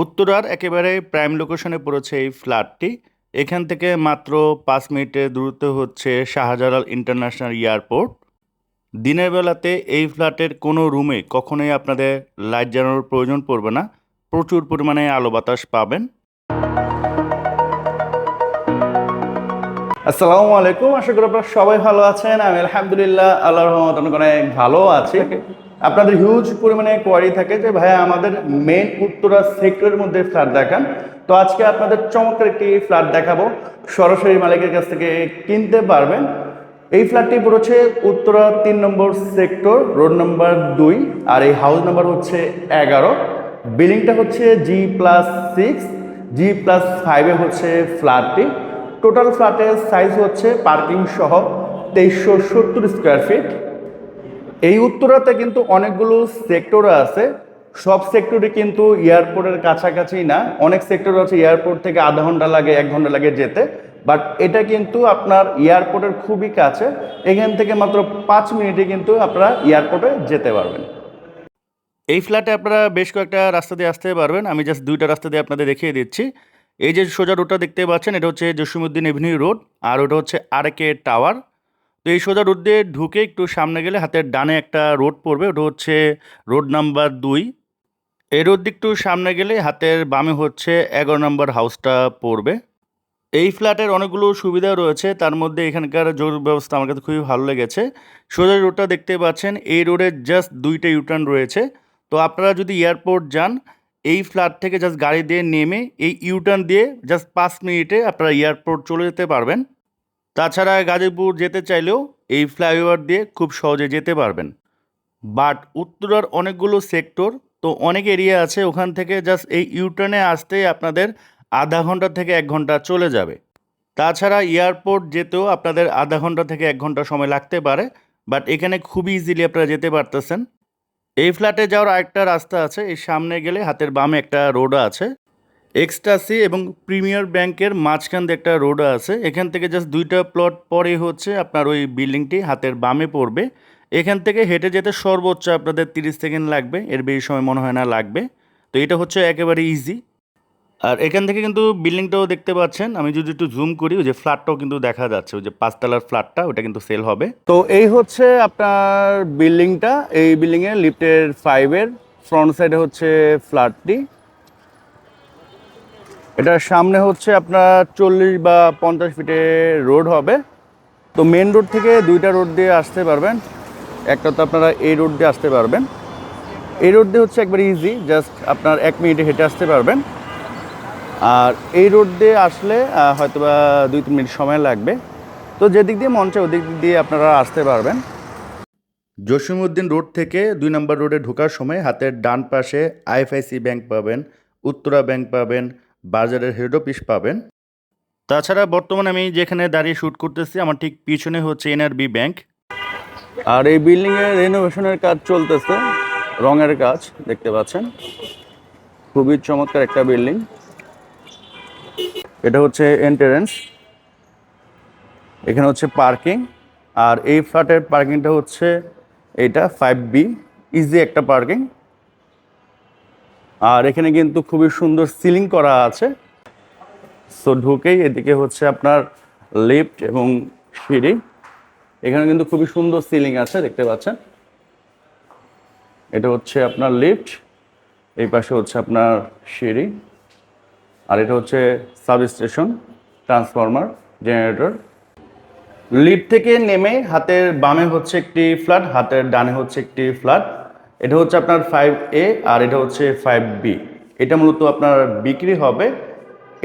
উত্তরার একেবারে প্রাইম লোকেশনে পড়েছে এই ফ্ল্যাটটি এখান থেকে মাত্র পাঁচ মিনিটের দূরত্ব হচ্ছে শাহজালাল ইন্টারন্যাশনাল এয়ারপোর্ট দিনের বেলাতে এই ফ্ল্যাটের কোনো রুমে কখনোই আপনাদের লাইট জ্বালানোর প্রয়োজন পড়বে না। প্রচুর পরিমাণে আলো বাতাস পাবেন। আসসালামু আলাইকুম, আশা করি আপনারা সবাই ভালো আছেন। আমি আলহামদুলিল্লাহ, আল্লাহর রহমত অনেক ভালো আছি। আপনাদের হিউজ পরিমাণে কোয়ারি থাকে যে, ভাইয়া, আমাদের মেন উত্তরা সেক্টরের মধ্যে ফ্ল্যাট দেখান। তো আজকে আপনাদের চমৎকার একটি ফ্ল্যাট দেখাবো। সরাসরি মালিকের কাছ থেকে কিনতে পারবেন। এই ফ্ল্যাটটি পড়েছে উত্তরা তিন নম্বর সেক্টর রোড নম্বর দুই, আর এই হাউস নাম্বার হচ্ছে এগারো। বিল্ডিংটা হচ্ছে G plus six G plus ফাইভে হচ্ছে ফ্ল্যাটটি টোটাল ফ্ল্যাটের সাইজ হচ্ছে পার্কিং সহ তেইশশো সত্তর স্কোয়ার ফিট এই উত্তরাতে কিন্তু অনেকগুলো সেক্টর আছে। সব সেক্টরে কিন্তু এয়ারপোর্টের কাছাকাছি না। অনেক সেক্টর আছে এয়ারপোর্ট থেকে আধা ঘণ্টা লাগে, এক ঘণ্টা লাগে যেতে। বাট এটা কিন্তু আপনার এয়ারপোর্টের খুবই কাছে। এখান থেকে মাত্র পাঁচ মিনিটে কিন্তু আপনারা এয়ারপোর্টে যেতে পারবেন। এই ফ্ল্যাটে আপনারা বেশ কয়েকটা রাস্তা দিয়ে আসতে পারবেন। আমি জাস্ট দুইটা রাস্তা দিয়ে আপনাদের দেখিয়ে দিচ্ছি। এই যে সোজা রোডটা দেখতে পাচ্ছেন, এটা হচ্ছে জসিমুদ্দিন এভিনিউ রোড আর ওটা হচ্ছে আরকে টাওয়ার তো এই সোজা রোড দিয়ে ঢুকে একটু সামনে গেলে হাতের ডানে একটা রোড পড়বে, ওটা হচ্ছে রোড নাম্বার দুই। এই রোড একটু সামনে গেলে হাতের বামে হচ্ছে এগারো নম্বর হাউসটা পড়বে। এই ফ্ল্যাটের অনেকগুলো সুবিধা রয়েছে, তার মধ্যে এখানকার জোর ব্যবস্থা আমার কাছে খুবই ভালো লেগেছে। সোজা রোডটা দেখতে পাচ্ছেন, এই রোডের জাস্ট দুইটা ইউটার্ন রয়েছে। তো আপনারা যদি এয়ারপোর্ট যান, এই ফ্ল্যাট থেকে জাস্ট গাড়ি দিয়ে নেমে এই ইউটার্ন দিয়ে জাস্ট পাঁচ মিনিটে আপনারা এয়ারপোর্ট চলে যেতে পারবেন। তাছাড়া গাজীপুর যেতে চাইলেও এই ফ্লাইওভার দিয়ে খুব সহজে যেতে পারবেন। বাট উত্তরার অনেকগুলো সেক্টর, তো অনেক এরিয়া আছে, ওখান থেকে জাস্ট এই ইউটার্নে আসতেই আপনাদের আধা ঘণ্টা থেকে এক ঘণ্টা চলে যাবে। তাছাড়া এয়ারপোর্ট যেতেও আপনাদের আধা ঘণ্টা থেকে এক ঘণ্টা সময় লাগতে পারে, বাট এখানে খুবই ইজিলি আপনারা যেতে পারতেছেন। এই ফ্ল্যাটে যাওয়ার আরেকটা রাস্তা আছে, এই সামনে গেলে হাতের বামে একটা রোড আছে। এক্সটাসি এবং প্রিমিয়ার ব্যাংকের মাঝখান দিয়ে একটা রোড আছে। এখান থেকে জাস্ট দুইটা প্লট পরে হচ্ছে আপনার ওই বিল্ডিংটি হাতের বামে পড়বে। এখান থেকে হেঁটে যেতে সর্বোচ্চ আপনাদের তিরিশ সেকেন্ড লাগবে। এর বেশি সময় মনে হয় না লাগবে। তো এটা হচ্ছে একেবারে ইজি আর এখান থেকে কিন্তু বিল্ডিংটাও দেখতে পাচ্ছেন। আমি যদি একটু জুম করি, ওই যে ফ্ল্যাটটাও কিন্তু দেখা যাচ্ছে। ওই যে পাঁচতলার ফ্ল্যাটটা ওটা কিন্তু সেল হবে। তো এই হচ্ছে আপনার বিল্ডিংটা এই বিল্ডিংয়ের লিফটের ফাইভের ফ্রন্ট সাইডে হচ্ছে ফ্ল্যাটটি এটার সামনে হচ্ছে আপনার চল্লিশ বা পঞ্চাশ ফিটে রোড হবে। তো মেন রোড থেকে দুইটা রোড দিয়ে আসতে পারবেন। একটা তো আপনারা এই রোড দিয়ে আসতে পারবেন। এই রোড দিয়ে হচ্ছে একবার ইজি জাস্ট আপনার এক মিনিটে হেঁটে আসতে পারবেন। আর এই রোড দিয়ে আসলে আহ, হয়তো বা দুই তিন মিনিট সময় লাগবে। তো যেদিক দিয়ে মন চায় ওদিক দিয়ে আপনারা আসতে পারবেন। জসিমউদ্দিন রোড থেকে দুই নম্বর রোডে ঢোকার সময় হাতের ডান পাশে আইএফআইসি ব্যাংক পাবেন উত্তরা ব্যাংক পাবেন বাজারের হেড অফিস পাবেন। তাছাড়া বর্তমানে আমি যেখানে দাঁড়িয়ে শ্যুট করতেছি, আমার ঠিক পিছনে হচ্ছে এনআরবি ব্যাংক। আর এই বিল্ডিংয়ের রেনোভেশনের কাজ চলতেছে, রঙের কাজ, দেখতে পাচ্ছেন। খুবই চমৎকার একটা বিল্ডিং। এটা হচ্ছে এন্ট্রেন্স। এখানে হচ্ছে পার্কিং। আর এই ফ্ল্যাটের পার্কিংটা হচ্ছে, এটা ফাইভ বি, ইজি একটা পার্কিং। আর এখানে কিন্তু খুবই সুন্দর সিলিং করা আছে। সো ঢুকেই এদিকে হচ্ছে আপনার লিফট এবং সিঁড়ি। এখানে কিন্তু খুবই সুন্দর সিলিং আছে, দেখতে পাচ্ছেন। এটা হচ্ছে আপনার লিফট এই পাশে হচ্ছে আপনার সিঁড়ি। আর এটা হচ্ছে sub station transformer generator lift থেকে নেমে হাতের বামে হচ্ছে একটি ফ্ল্যাট হাতের ডানে হচ্ছে একটি ফ্ল্যাট এটা হচ্ছে আপনার ফাইভ এ আর এটা হচ্ছে ফাইভ বি এটা মূলত আপনার বিক্রি হবে।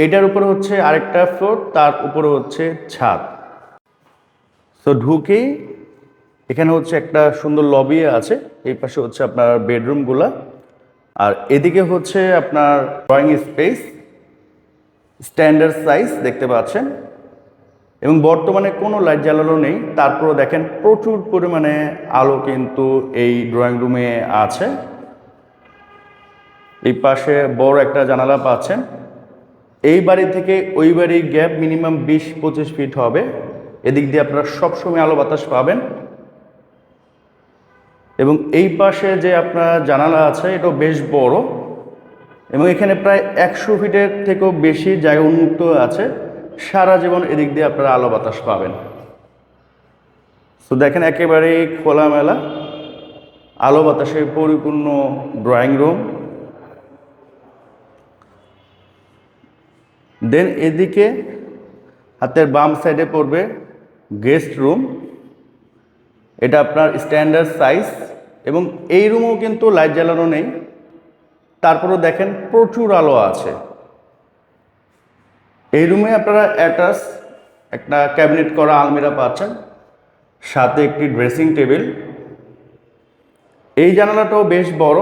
এটার উপরে হচ্ছে আরেকটা ফ্লোর তার উপরে হচ্ছে ছাদ। সো ঢুকেই এখানে হচ্ছে একটা সুন্দর লবি আছে। এই পাশে হচ্ছে আপনার বেডরুমগুলা আর এদিকে হচ্ছে আপনার ড্রয়িং স্পেস স্ট্যান্ডার্ড সাইজ দেখতে পাচ্ছেন। এবং বর্তমানে কোনো লাইট জ্বালানো নেই। তারপরও দেখেন প্রচুর পরিমাণে আলো কিন্তু এই ড্রয়িং রুমে আছে। এই পাশে বড় একটা জানালা পাচ্ছেন। এই বাড়ি থেকে ওই বাড়ি গ্যাপ মিনিমাম বিশ, পঁচিশ ফিট হবে। এদিক দিয়ে আপনারা সবসময় আলো বাতাস পাবেন। এবং এই পাশে যে আপনার জানালা আছে, এটাও বেশ বড়। এবং এখানে প্রায় একশো ফিটের থেকেও বেশি জায়গা উন্মুক্ত আছে। সারা জীবন এদিক দিয়ে আপনারা আলো বাতাস পাবেন। তো দেখেন একেবারেই খোলামেলা, আলো বাতাসে পরিপূর্ণ ড্রয়িং রুম দেন এদিকে হাতের বাম সাইডে পড়বে গেস্ট রুম এটা আপনার স্ট্যান্ডার্ড সাইজ এবং এই রুমও কিন্তু লাইট জ্বালানো নেই। তারপরেও দেখেন প্রচুর আলো আছে। এই রুমে আপনারা অ্যাটাচ একটা ক্যাবিনেট করা আলমিরা পাচ্ছেন, সাথে একটি ড্রেসিং টেবিল এই জানালাটাও বেশ বড়।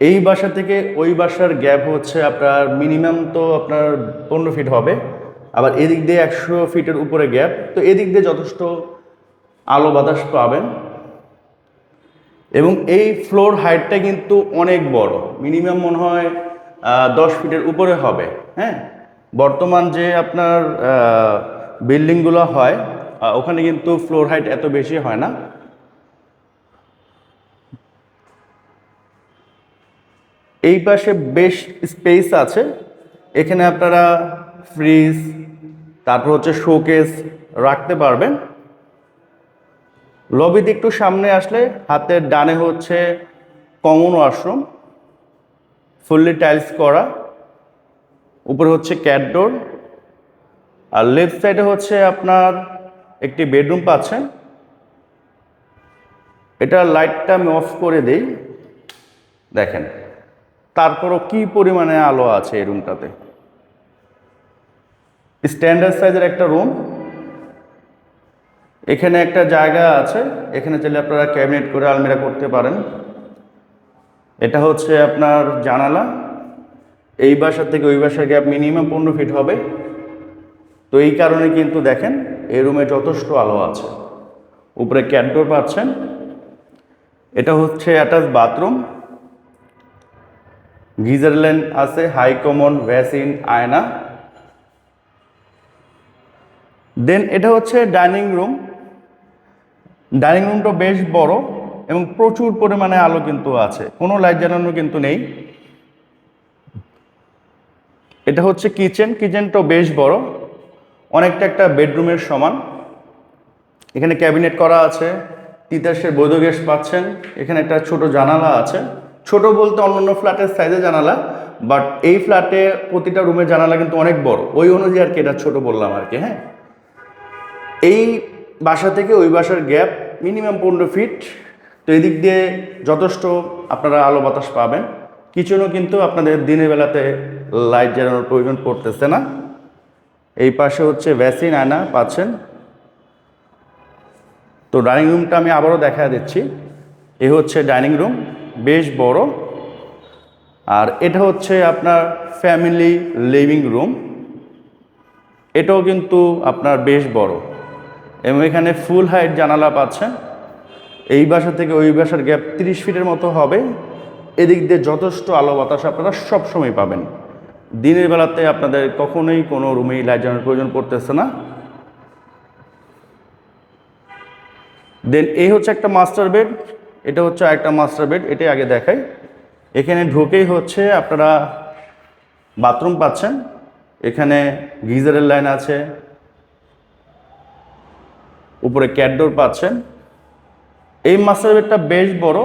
এই বাসা থেকে ওই বাসার গ্যাপ হচ্ছে আপনার মিনিমাম তো আপনার পনেরো ফিট হবে, আবার এদিক দিয়ে একশো ফিটের উপরে গ্যাপ তো এদিক দিয়ে যথেষ্ট আলো বাতাস পাবেন। এবং এই ফ্লোর হাইটটা কিন্তু অনেক বড়। মিনিমাম মনে হয় দশ ফিটের উপরে হবে হ্যাঁ? বর্তমান যে আপনার বিল্ডিংগুলো হয় ওখানে কিন্তু ফ্লোর হাইট এত বেশি হয় না। এই পাশে বেশ স্পেস আছে। এখানে আপনারা ফ্রিজ তারপর হচ্ছে শোকেস রাখতে পারবেন। লবিতে একটু সামনে আসলে হাতের ডানে হচ্ছে কমন ওয়াশরুম ফুললি টাইলস করা। উপরে হচ্ছে ক্যাটডোর আর লেফট সাইডে হচ্ছে আপনার একটি বেডরুম পাচ্ছেন এটা লাইটটা আমি অফ করে দিই। দেখেন, তারপরও কি পরিমাণে আলো আছে এই রুমটাতে স্ট্যান্ডার্ড সাইজের একটা রুম এখানে একটা জায়গা আছে, এখানে চাইলে আপনারা ক্যাবিনেট করে আলমিরা করতে পারেন। এটা হচ্ছে আপনার জানালা। এই বাসার থেকে ওই বাসার গ্যাপ মিনিমাম পনেরো ফিট হবে। তো এই কারণে কিন্তু দেখেন, এই রুমে যথেষ্ট আলো আছে। উপরে ক্যাটডোর পাচ্ছেন। এটা হচ্ছে অ্যাটাচ বাথরুম গিজার লাইন আছে হাই কমন ভ্যাসিন আয়না। দেন এটা হচ্ছে ডাইনিং রুম ডাইনিং রুমটা বেশ বড় এবং প্রচুর পরিমাণে আলো কিন্তু আছে। কোনো লাইট জ্বালানো কিন্তু নেই। এটা হচ্ছে কিচেন, কিচেনটাও বেশ বড়। অনেকটা একটা বেডরুমের সমান। এখানে ক্যাবিনেট করা আছে, তিতাসের বৈধ গ্যাস পাচ্ছেন। এখানে একটা ছোট জানালা আছে। ছোট বলতে অন্যান্য ফ্ল্যাটের সাইজে জানালা বাট এই ফ্ল্যাটে প্রতিটা রুমের জানালা কিন্তু অনেক বড়। ওই অনুযায়ী আর কি এটা ছোট বললাম আর কি হ্যাঁ? এই বাসা থেকে ওই বাসার গ্যাপ মিনিমাম পনেরো ফিট তো এদিক দিয়ে যথেষ্ট আপনারা আলো বাতাস পাবেন। কিচেনও কিন্তু আপনাদের দিনের বেলাতে লাইট জ্বালানোর প্রয়োজন পড়তেছে না। এই পাশে হচ্ছে ভ্যাসিন আয়না পাচ্ছেন। তো ডাইনিং রুমটা আমি আবারও দেখা দিচ্ছি। এ হচ্ছে ডাইনিং রুম, বেশ বড়। আর এটা হচ্ছে আপনার ফ্যামিলি লিভিং রুম। এটাও কিন্তু আপনার বেশ বড়। এবং এখানে ফুল হাইট জানালা পাচ্ছেন। এই বাসা থেকে ওই বাসার গ্যাপ তিরিশ ফিটের মতো হবে। এদিক দিয়ে যথেষ্ট আলো বাতাস আপনারা সবসময় পাবেন। দিনের বেলাতে আপনাদের কখনোই কোনো রুমেই লাইট জ্বালানোর প্রয়োজন পড়তেছে না। দেন এই হচ্ছে একটা মাস্টার বেড এটা হচ্ছে একটা মাস্টার বেড এটাই আগে দেখাই। এখানে ঢুকেই হচ্ছে আপনারা বাথরুম পাচ্ছেন। এখানে গিজারের লাইন আছে। উপরে ক্যাটডোর পাচ্ছেন। এই মাস্টার বেডটা বেশ বড়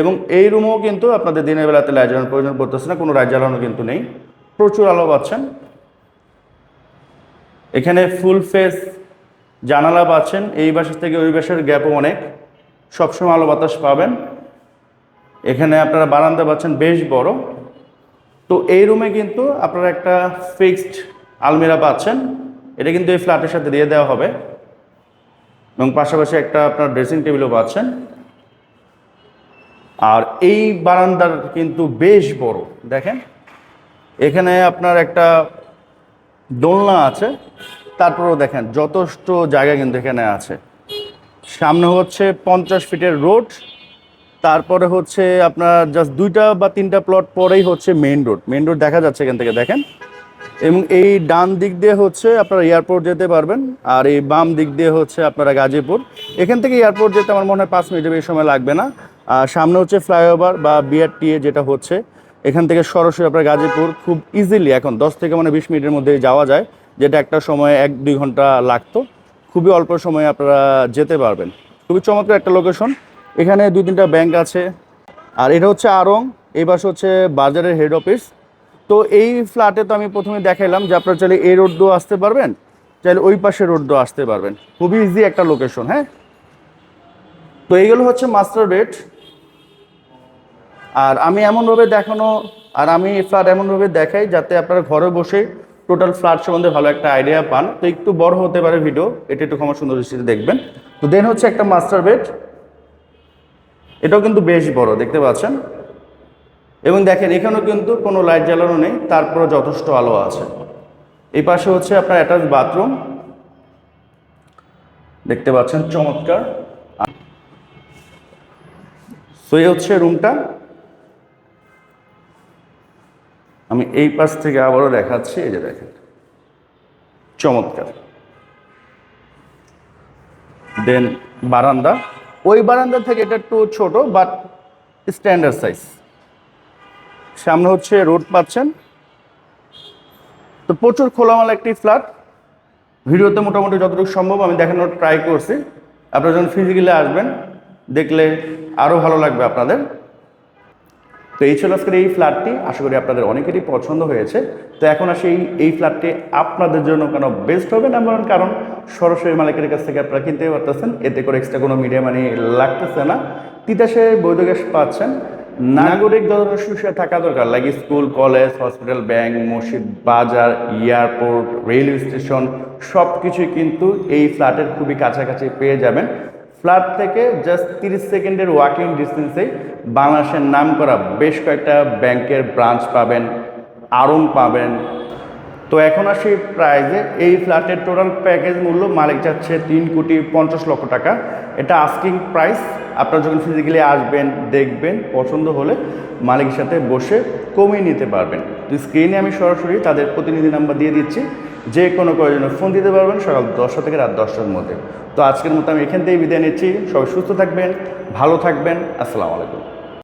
এবং এই রুমও কিন্তু আপনাদের দিনের বেলাতে লাইট জ্বালানোর প্রয়োজন পড়তেছে না, কোনো লাইট জ্বালানো কিন্তু নেই। প্রচুর আলো পাচ্ছেন। এখানে ফুল ফেস জানালা পাচ্ছেন। এই বাসা থেকে ওই বাসার গ্যাপও অনেক। সবসময় আলো বাতাস পাবেন। এখানে আপনারা বারান্দা পাচ্ছেন, বেশ বড়। তো এই রুমে কিন্তু আপনারা একটা ফিক্সড আলমিরা পাচ্ছেন। এটা কিন্তু এই ফ্ল্যাটের সাথে দিয়ে দেওয়া হবে। এবং পাশাপাশি একটা আপনার ড্রেসিং টেবিলও পাচ্ছেন। আর এই বারান্দার কিন্তু বেশ বড়। দেখেন এখানে আপনার একটা দোলনা আছে। তারপরেও দেখেন, যথেষ্ট জায়গা কিন্তু এখানে আছে। সামনে হচ্ছে পঞ্চাশ ফিটের রোড, তারপরে হচ্ছে আপনার জাস্ট দুইটা বা তিনটা প্লট পরেই হচ্ছে মেইন রোড মেন রোড দেখা যাচ্ছে এখান থেকে, দেখেন। এবং এই ডান দিক দিয়ে হচ্ছে আপনারা এয়ারপোর্ট যেতে পারবেন, আর এই বাম দিক দিয়ে হচ্ছে আপনারা গাজীপুর। এখান থেকে এয়ারপোর্ট যেতে আমার মনে হয় পাঁচ মিনিটের বেশি সময় লাগবে না। আর সামনে হচ্ছে ফ্লাইওভার বা বিআরটিএ যেটা হচ্ছে এখান থেকে সরাসরি আপনার গাজীপুর খুব ইজিলি এখন দশ থেকে মানে বিশ মিনিটের মধ্যে যাওয়া যায়, যেটা একটা সময় এক দুই ঘণ্টা লাগতো। খুবই অল্প সময়ে আপনারা যেতে পারবেন। খুবই চমৎকার একটা লোকেশন এখানে দুই তিনটা ব্যাংক আছে। আর এটা হচ্ছে আরং এই পাশে হচ্ছে বাজারের হেড অফিস তো এই ফ্ল্যাটে তো আমি প্রথমে দেখাইলাম যে আপনারা চাইলে এই রোড দিয়েও আসতে পারবেন, চাইলে ওই পাশে রোড দিয়েও আসতে পারবেন। খুবই ইজি একটা লোকেশন হ্যাঁ? তো এইগুলো হচ্ছে মাস্টার বেড আর আমি এমনভাবে দেখানো, আর আমি ফ্ল্যাট এমনভাবে দেখাই যাতে আপনারা ঘরে বসে টোটাল ফ্ল্যাট সম্বন্ধে ভালো একটা আইডিয়া পান। তো একটু বড় হতে পারে ভিডিও এটা একটু ক্ষমা সুন্দর দৃষ্টিতে দেখবেন। তো দেন হচ্ছে একটা মাস্টার বেড এটাও কিন্তু বেশ বড়, দেখতে পাচ্ছেন? এবং দেখেন, এখানেও কিন্তু কোনো লাইট জ্বালানো নেই তারপরে যথেষ্ট আলো আছে। এই পাশে হচ্ছে আপনার অ্যাটাচ বাথরুম দেখতে পাচ্ছেন, চমৎকার। সো এই হচ্ছে রুমটা আমি এই পাশ থেকে আবারও দেখাচ্ছি, এই যে দেখেন। চমৎকার। দেন বারান্দা। ওই বারান্দা থেকে এটা একটু ছোট বাট স্ট্যান্ডার্ড সাইজ সামনে হচ্ছে রোড পাচ্ছেন। তো প্রচুর খোলামেলা একটি ফ্ল্যাট ভিডিওতে মোটামুটি যতটুকু সম্ভব আমি দেখানোর ট্রাই করছি। আপনারা যখন ফিজিক্যালি আসবেন, দেখলে আরও ভালো লাগবে আপনাদের। তো এই ছিল আজকের এই ফ্ল্যাটটি আশা করি আপনাদের অনেকেরই পছন্দ হয়েছে। তো এখন আসি এই এই ফ্ল্যাটটি আপনাদের জন্য কেন বেস্ট হবে নাম্বার ওয়ান কারণ সরাসরি মালিকের কাছ থেকে আপনারা কিনতে পারতেছেন। এতে করে এক্সট্রা কোনো মিডিয়া মানি লাগতেছে না। তিতাসে বৈধ গ্যাস পাচ্ছেন। নাগরিক ধরনের সুবিধা থাকা দরকার। লাগে স্কুল কলেজ হসপিটাল ব্যাংক মসজিদ, বাজার এয়ারপোর্ট রেলওয়ে স্টেশন সব কিছুই কিন্তু এই ফ্ল্যাটের খুবই কাছাকাছি পেয়ে যাবেন। ফ্ল্যাট থেকে জাস্ট তিরিশ সেকেন্ডের ওয়াকিং ডিস্টেন্সেই বাংলাদেশের নাম করা বেশ কয়েকটা ব্যাংকের ব্রাঞ্চ পাবেন আরং পাবেন। তো এখন আসি প্রাইজে এই ফ্ল্যাটের টোটাল প্যাকেজ মূল্য মালিক যাচ্ছে তিন কোটি পঞ্চাশ লক্ষ টাকা। এটা আস্কিং প্রাইস আপনারা যখন ফিজিক্যালি আসবেন, দেখবেন, পছন্দ হলে মালিকের সাথে বসে কমিয়ে নিতে পারবেন। তো স্ক্রিনে আমি সরাসরি তাদের প্রতিনিধি নাম্বার দিয়ে দিচ্ছি। যে কোনো প্রয়োজনে ফোন দিতে পারবেন সকাল দশটা থেকে রাত দশটার মধ্যে। তো আজকের মতো আমি এখান থেকেই বিদায় নিচ্ছি। সবাই সুস্থ থাকবেন, ভালো থাকবেন। আসসালামু আলাইকুম।